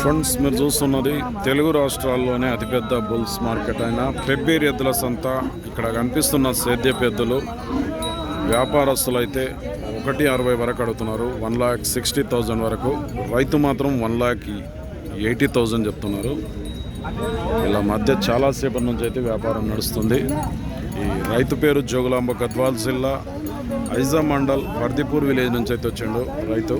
Friends మీరు చూస్తున్నది తెలుగు రాష్ట్రాల్లోనే అతిపెద్ద బుల్స్ మార్కెట్ అయిన పెబ్బేరు ఎద్దుల సంత. ఇక్కడ కనిపిస్తున్న సేద్యపు ఎద్దులు వ్యాపారస్తులు అయితే ఒకటి అరవై వరకు అడుగుతున్నారు. వన్ లాక్ సిక్స్టీ థౌజండ్ వరకు. రైతు మాత్రం వన్ లాక్ ఎయిటీ థౌజండ్ చెప్తున్నారు. ఇలా మధ్య చాలాసేపటి నుంచి అయితే వ్యాపారం నడుస్తుంది. ఈ రైతు పేరు జోగులాంబ గద్వాల్ జిల్లా ఐజా మండల్ పర్దిపూర్ విలేజ్ నుంచి అయితే వచ్చిండు రైతు.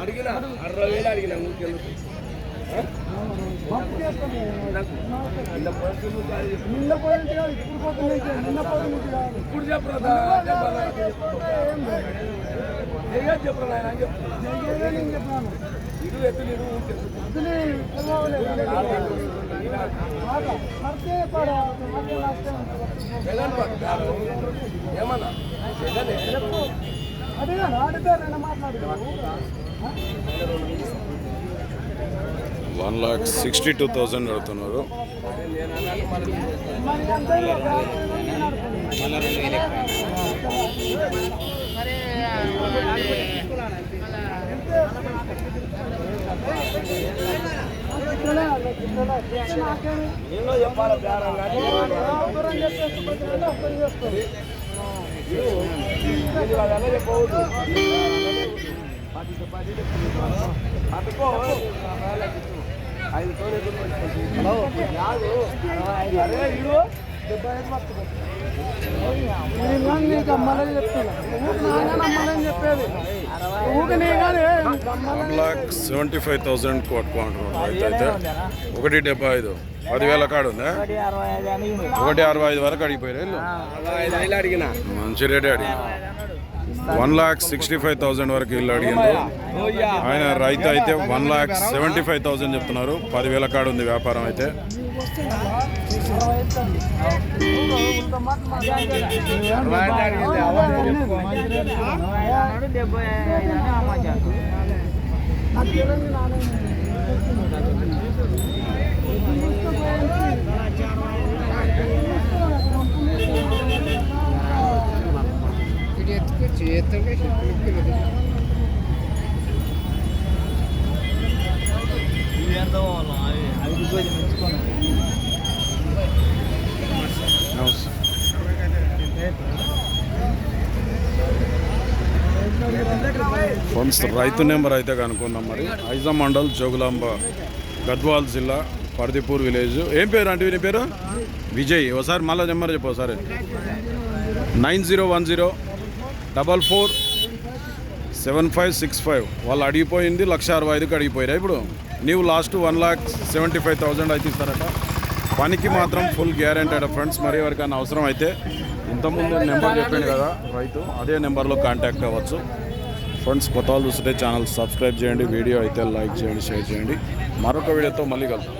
అడిగిన అరవై వేలు అడిగిన ఊరికెళ్ళి నిన్న పోయింది కాదు, ఇప్పుడు పోతుంది నిన్న పోయింది కాదు. ఇప్పుడు చెప్పరా ఏం చెప్పరా చెప్పు జరిగేదే నేను ఎత్తు. జగన్ పట్టారు ఏమన్నా జగన్. అడిగాను, అడిగితే నేను మాట్లాడుతున్నాను. One lakh sixty two thousand పెడుతున్నారు మరి అంతే నేను చెప్తున్నా నమ్మాలని చెప్పేది. One lakh seventy five thousand కొట్టుకుంటున్నాడు రైతు అయితే ఒకటి డెబ్బై ఐదు. పదివేల కాడు ఉందా? ఒకటి అరవై ఐదు వరకు అడిగిపోయారు మంచి రేటే అడిగి one lakh sixty five thousand వరకు ఇల్లు అడిగింది ఆయన రైతు అయితే one lakh seventy five thousand చెప్తున్నారు పదివేల కాడ ఉంది వ్యాపారం అయితే డెబ్బై తెలియదు నాన్న. రైతు నెంబర్ అయితే కనుక్కుందాం మరి. ఐజా మండల్ జోగులాంబ గద్వాల్ జిల్లా పర్దిపూర్ విలేజ్. ఏం పేరు అంటే నీ పేరు? విజయ్. ఒకసారి మళ్ళీ నెంబర్ చెప్పు ఒకసారి nine zero one zero double four seven five six five. వాళ్ళు అడిగిపోయింది లక్ష అరవై ఐదుకి అడిగిపోయారు ఇప్పుడు. నీవు last one lakh seventy five thousand అయితే ఇస్తారట. పనికి మాత్రం ఫుల్ గ్యారెంటీ అట ఫ్రెండ్స్. మరి ఎవరికైనా అవసరం అయితే ఇంతకుముందు నెంబర్ చెప్పాను కదా రైతు అదే నెంబర్లో కాంటాక్ట్ అవ్వచ్చు. ఫ్రెండ్స్ కొత్త వాళ్ళు చూస్తే ఛానల్ సబ్స్క్రైబ్ చేయండి వీడియో అయితే లైక్ చేయండి షేర్ చేయండి. మరొక వీడియోతో మళ్ళీ కలుద్దాం.